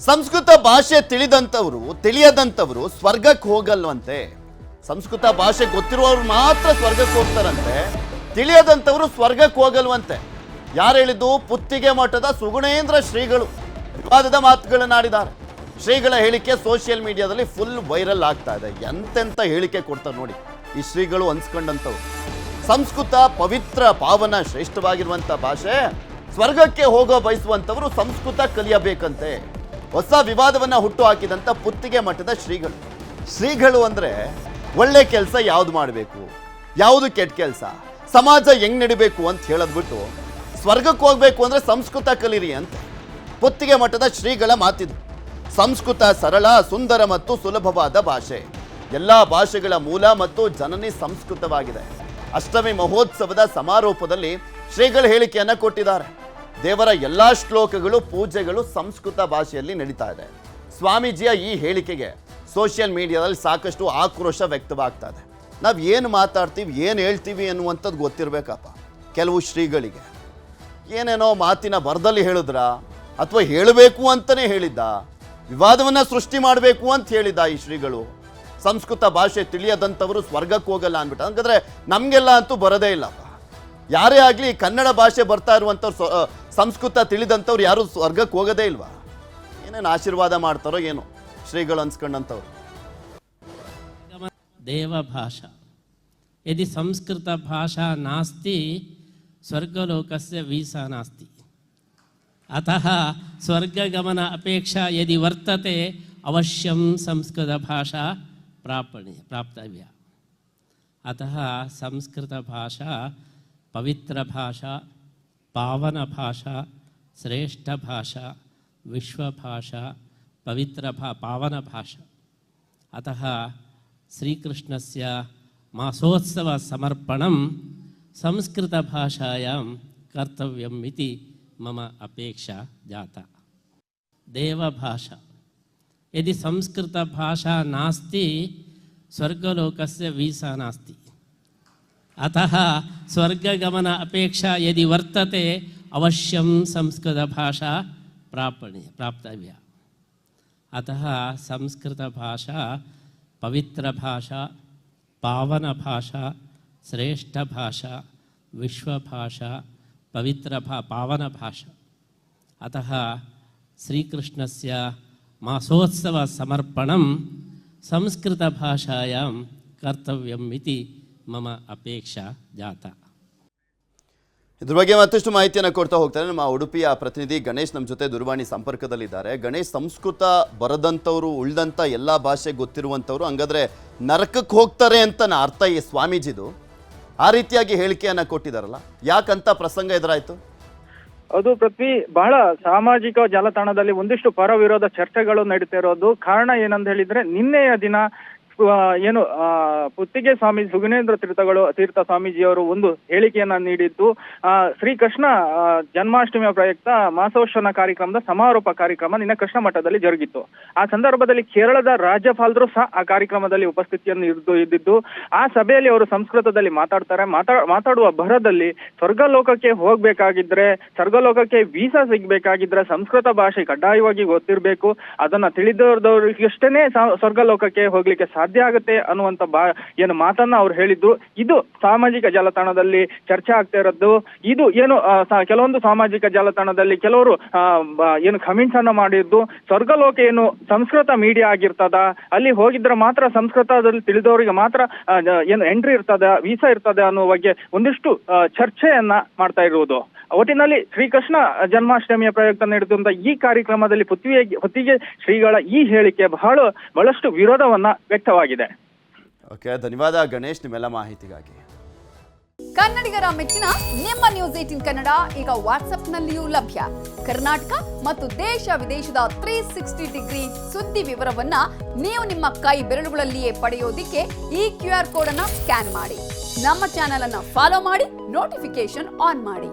ಸಂಸ್ಕೃತ ಭಾಷೆ ತಿಳಿದಂಥವರು, ತಿಳಿಯದಂಥವರು ಸ್ವರ್ಗಕ್ಕೆ ಹೋಗಲ್ವಂತೆ. ಸಂಸ್ಕೃತ ಭಾಷೆ ಗೊತ್ತಿರುವವರು ಮಾತ್ರ ಸ್ವರ್ಗಕ್ಕೆ ಹೋಗ್ತಾರಂತೆ. ತಿಳಿಯದಂಥವರು ಸ್ವರ್ಗಕ್ಕೆ ಹೋಗಲ್ವಂತೆ. ಯಾರು ಹೇಳಿದ್ದು? ಪುತ್ತಿಗೆ ಮಠದ ಸುಗುಣೇಂದ್ರ ಶ್ರೀಗಳು. ವಿವಾದದ ಮಾತುಗಳನ್ನಾಡಿದ್ದಾರೆ ಶ್ರೀಗಳ ಹೇಳಿಕೆ ಸೋಷಿಯಲ್ ಮೀಡಿಯಾದಲ್ಲಿ ಫುಲ್ ವೈರಲ್ ಆಗ್ತಾ ಇದೆ. ಎಂತೆಂಥ ಹೇಳಿಕೆ ಕೊಡ್ತಾರೆ ನೋಡಿ. ಈ ಶ್ರೀಗಳು ಅನ್ಸ್ಕೊಂಡಂಥವು ಸಂಸ್ಕೃತ ಪವಿತ್ರ ಪಾವನ ಶ್ರೇಷ್ಠವಾಗಿರುವಂಥ ಭಾಷೆ, ಸ್ವರ್ಗಕ್ಕೆ ಹೋಗೋ ಬಯಸುವಂಥವರು ಸಂಸ್ಕೃತ ಕಲಿಯಬೇಕಂತೆ. ಹೊಸ ವಿವಾದವನ್ನ ಹುಟ್ಟು ಹಾಕಿದಂಥ ಪುತ್ತಿಗೆ ಮಠದ ಶ್ರೀಗಳು. ಶ್ರೀಗಳು ಅಂದರೆ ಒಳ್ಳೆ ಕೆಲಸ ಯಾವ್ದು ಮಾಡಬೇಕು? ಯಾವುದು ಕೆಟ್ಟ ಕೆಲಸ? ಸಮಾಜ ಹೆಂಗ್ ನಡಿಬೇಕು ಅಂತ ಹೇಳದ್ಬಿಟ್ಟು ಸ್ವರ್ಗಕ್ಕೆ ಹೋಗಬೇಕು ಅಂದರೆ ಸಂಸ್ಕೃತ ಕಲೀರಿ ಅಂತ ಪುತ್ತಿಗೆ ಮಠದ ಶ್ರೀಗಳ ಮಾತಿದು. ಸಂಸ್ಕೃತ ಸರಳ, ಸುಂದರ ಮತ್ತು ಸುಲಭವಾದ ಭಾಷೆ. ಎಲ್ಲ ಭಾಷೆಗಳ ಮೂಲ ಮತ್ತು ಜನನಿ ಸಂಸ್ಕೃತವಾಗಿದೆ. ಅಷ್ಟಮಿ ಮಹೋತ್ಸವದ ಸಮಾರೋಪದಲ್ಲಿ ಶ್ರೀಗಳ ಹೇಳಿಕೆಯನ್ನು ಕೊಟ್ಟಿದ್ದಾರೆ. ದೇವರ ಎಲ್ಲಾ ಶ್ಲೋಕಗಳು, ಪೂಜೆಗಳು ಸಂಸ್ಕೃತ ಭಾಷೆಯಲ್ಲಿ ನಡೀತಾ ಇದೆ. ಸ್ವಾಮೀಜಿಯ ಈ ಹೇಳಿಕೆಗೆ ಸೋಷಿಯಲ್ ಮೀಡಿಯಾದಲ್ಲಿ ಸಾಕಷ್ಟು ಆಕ್ರೋಶ ವ್ಯಕ್ತವಾಗ್ತಾ ಇದೆ. ನಾವು ಏನು ಮಾತಾಡ್ತೀವಿ, ಏನು ಹೇಳ್ತೀವಿ ಅನ್ನುವಂಥದ್ದು ಗೊತ್ತಿರಬೇಕಪ್ಪ. ಕೆಲವು ಶ್ರೀಗಳಿಗೆ. ಏನೇನೋ ಮಾತಿನ ಬರದಲ್ಲಿ ಹೇಳಿದ್ರ, ಅಥವಾ ಹೇಳಬೇಕು ಅಂತಲೇ ಹೇಳಿದ್ದ, ವಿವಾದವನ್ನು ಸೃಷ್ಟಿ ಮಾಡಬೇಕು ಅಂತ ಹೇಳಿದ್ದ ಈ ಶ್ರೀಗಳು. ಸಂಸ್ಕೃತ ಭಾಷೆ ತಿಳಿಯದಂಥವರು ಸ್ವರ್ಗಕ್ಕೆ ಹೋಗಲ್ಲ ಅಂದ್ಬಿಟ್ಟು. ಹಂಗಾದ್ರೆ ನಮಗೆಲ್ಲ ಅಂತೂ ಬರೋದೇ ಇಲ್ಲಪ್ಪ. ಯಾರೇ ಆಗಲಿ ಕನ್ನಡ ಭಾಷೆ ಬರ್ತಾ ಇರುವಂಥವ್ರು ಸಂಸ್ಕೃತ ತಿಳಿದಂಥವ್ರು ಯಾರು ಸ್ವರ್ಗಕ್ಕೆ ಹೋಗೋದೇ ಇಲ್ವಾ? ಏನೇನು ಆಶೀರ್ವಾದ ಮಾಡ್ತಾರೋ ಏನು, ಶ್ರೀಗಳು ಅನ್ಸ್ಕೊಂಡಂಥವ್ರು. ದೇವಭಾಷಾ ಯದಿ ಸಂಸ್ಕೃತ ಭಾಷಾ ನಾಸ್ತಿ, ಸ್ವರ್ಗಲೋಕಸ್ಯ ವೀಸಾ ನಾಸ್ತಿ. ಅತಃ ಸ್ವರ್ಗಗಮನ ಅಪೇಕ್ಷಾ ಯದಿ ವರ್ತತೆ ಅವಶ್ಯಂ ಸಂಸ್ಕೃತ ಭಾಷಾ ಪ್ರಾಪಣಿ, ಪ್ರಾಪ್ತವ್ಯ. ಅತಃ ಸಂಸ್ಕೃತ ಭಾಷಾ ಪವಿತ್ರ ಭಾಷಾ संस्कृतभाषा पवित्रभाषा पावनभाषा, श्रेष्ठभाषा, विश्वभाषा पावन भाषा अतः श्रीकृष्ण श्रीकृष्णस्य मासोत्सवसमर्पणं संस्कृतभाषायां कर्तव्यम् इति मम अपेक्षा जाता। देवभाषा। यदि संस्कृतभाषा नास्ति, स्वर्गलोकस्य वीसा नास्ति। अतः स्वर्गगमन अपेक्षा यदि वर्तते, अवश्यं संस्कृतभाषा प्रापणीय प्राप्तव्या। अतः संस्कृतभाषा, पवित्रभाषा, पावनभाषा, श्रेष्ठभाषा, विश्वभाषा, पवित्रभा, पावनभाषा। अतः श्रीकृष्णस्य मासोत्सवसमर्पणं संस्कृतभाषायां कर्तव्यम् इति ಮಮ ಅಪೇಕ್ಷಾ ಜಾತ. ಇದ್ರ ಬಗ್ಗೆ ಮತ್ತಷ್ಟು ಮಾಹಿತಿಯನ್ನು ಕೊಡ್ತಾ ಹೋಗ್ತಾರೆ ನಮ್ಮ ಉಡುಪಿಯ ಪ್ರತಿನಿಧಿ ಗಣೇಶ್ ನಮ್ಮ ಜೊತೆ ದೂರವಾಣಿ ಸಂಪರ್ಕದಲ್ಲಿದ್ದಾರೆ. ಗಣೇಶ್ ಸಂಸ್ಕೃತ ಬರದಂಥವ್ರು ಉಳ್ದಂಥ ಎಲ್ಲ ಭಾಷೆ ಗೊತ್ತಿರುವಂಥವ್ರು ಹಂಗಾದ್ರೆ ನರಕಕ್ಕೆ ಹೋಗ್ತಾರೆ ಅಂತ ಅರ್ಥ ಈ ಸ್ವಾಮೀಜಿದು? ಆ ರೀತಿಯಾಗಿ ಹೇಳಿಕೆಯನ್ನ ಕೊಟ್ಟಿದಾರಲ್ಲ ಯಾಕಂತ ಪ್ರಸಂಗ ಎದುರಾಯ್ತು? ಅದು ಪ್ರತಿ ಬಹಳ ಸಾಮಾಜಿಕ ಜಾಲತಾಣದಲ್ಲಿ ಒಂದಿಷ್ಟು ಪರ ವಿರೋಧ ಚರ್ಚೆಗಳು ನಡೀತಾ ಇರೋದು. ಕಾರಣ ಏನಂತ ಹೇಳಿದ್ರೆ ನಿನ್ನೆಯ ದಿನ ಏನು ಪುತ್ತಿಗೆ ಸ್ವಾಮಿ ಸುಗುಣೇಂದ್ರ ತೀರ್ಥಗಳು ತೀರ್ಥ ಸ್ವಾಮೀಜಿಯವರು ಒಂದು ಹೇಳಿಕೆಯನ್ನ ನೀಡಿದ್ದು ಆ, ಶ್ರೀಕೃಷ್ಣ ಕೃಷ್ಣ ಜನ್ಮಾಷ್ಟಮಿಯ ಪ್ರಯುಕ್ತ ಮಾಸೋತ್ಸವನ ಕಾರ್ಯಕ್ರಮದ ಸಮಾರೋಪ ಕಾರ್ಯಕ್ರಮ ನಿನ್ನೆ ಕೃಷ್ಣ ಮಠದಲ್ಲಿ ಜರುಗಿತ್ತು. ಆ ಸಂದರ್ಭದಲ್ಲಿ ಕೇರಳದ ರಾಜ್ಯಪಾಲರು ಸಹ ಆ ಕಾರ್ಯಕ್ರಮದಲ್ಲಿ ಉಪಸ್ಥಿತಿಯನ್ನು ಇದ್ದು ಇದ್ದಿದ್ದು ಆ ಸಭೆಯಲ್ಲಿ ಅವರು ಸಂಸ್ಕೃತದಲ್ಲಿ ಮಾತಾಡ್ತಾರೆ. ಮಾತಾ ಮಾತಾಡುವ ಭರದಲ್ಲಿ ಸ್ವರ್ಗಲೋಕಕ್ಕೆ ಹೋಗ್ಬೇಕಾಗಿದ್ರೆ ಸ್ವರ್ಗಲೋಕಕ್ಕೆ ವೀಸಾ ಸಿಗ್ಬೇಕಾಗಿದ್ರೆ ಸಂಸ್ಕೃತ ಭಾಷೆ ಕಡ್ಡಾಯವಾಗಿ ಗೊತ್ತಿರಬೇಕು. ಅದನ್ನ ತಿಳಿದವ್ರದವ್ರಿಗಷ್ಟೇನೆ ಸ್ವರ್ಗಲೋಕಕ್ಕೆ ಹೋಗ್ಲಿಕ್ಕೆ ಆಗುತ್ತೆ ಅನ್ನುವಂತ ಬಾ ಏನು ಮಾತನ್ನ ಅವ್ರು ಹೇಳಿದ್ರು. ಇದು ಸಾಮಾಜಿಕ ಜಾಲತಾಣದಲ್ಲಿ ಚರ್ಚೆ ಆಗ್ತಾ ಇರೋದು ಇದು ಏನು ಕೆಲವೊಂದು ಸಾಮಾಜಿಕ ಜಾಲತಾಣದಲ್ಲಿ ಕೆಲವರು ಏನು ಕಮೆಂಟ್ಸ್ ಅನ್ನ ಮಾಡಿದ್ದು. ಸ್ವರ್ಗಲೋಕ ಏನು ಸಂಸ್ಕೃತ ಮೀಡಿಯಾ ಆಗಿರ್ತದ. ಅಲ್ಲಿ ಹೋಗಿದ್ರೆ ಮಾತ್ರ ಸಂಸ್ಕೃತದಲ್ಲಿ ತಿಳಿದವರಿಗೆ ಮಾತ್ರ ಏನು ಎಂಟ್ರಿ ಇರ್ತದ ವೀಸಾ ಇರ್ತದೆ ಅನ್ನುವ ಬಗ್ಗೆ ಒಂದಿಷ್ಟು ಚರ್ಚೆಯನ್ನ ಮಾಡ್ತಾ ಇರುವುದು. ಒಟ್ಟಿನಲ್ಲಿ ಶ್ರೀಕೃಷ್ಣ ಜನ್ಮಾಷ್ಟಮಿಯ ಪ್ರಯುಕ್ತ ನಡೆದಂತ ಈ ಕಾರ್ಯಕ್ರಮದಲ್ಲಿ ಪೃಥ್ವಿಯ ಹೊತ್ತಿಗೆ ಶ್ರೀಗಳ ಈ ಹೇಳಿಕೆ ಬಹಳ ಬಹಳಷ್ಟು ವಿರೋಧವನ್ನ ವ್ಯಕ್ತವಾಗಿದೆ. ಓಕೆ ಧನ್ಯವಾದ ಗಣೇಶ್ ನಿಮ್ಮೆಲ್ಲ ಮಾಹಿತಿಗಾಗಿ. ಕನ್ನಡಿಗರ ಮೆಚ್ಚಿನ ನಿಮ್ಮ ನ್ಯೂಸ್ ಏಟಿನ್ ಕನ್ನಡ ಈಗ ವಾಟ್ಸ್ಆಪ್ನಲ್ಲಿಯೂ ಲಭ್ಯ. ಕರ್ನಾಟಕ ಮತ್ತು ದೇಶ ವಿದೇಶದ ತ್ರೀ ಸಿಕ್ಸ್ಟಿ ಡಿಗ್ರಿ ಸುದ್ದಿ ವಿವರವನ್ನ ನೀವು ನಿಮ್ಮ ಕೈ ಬೆರಳುಗಳಲ್ಲಿಯೇ ಪಡೆಯೋದಿಕ್ಕೆ ಈ ಕ್ಯೂ ಆರ್ ಕೋಡ್ ಅನ್ನ ಸ್ಕ್ಯಾನ್ ಮಾಡಿ. ನಮ್ಮ ಚಾನೆಲ್ ಅನ್ನ ಫಾಲೋ ಮಾಡಿ ನೋಟಿಫಿಕೇಶನ್ ಆನ್ ಮಾಡಿ.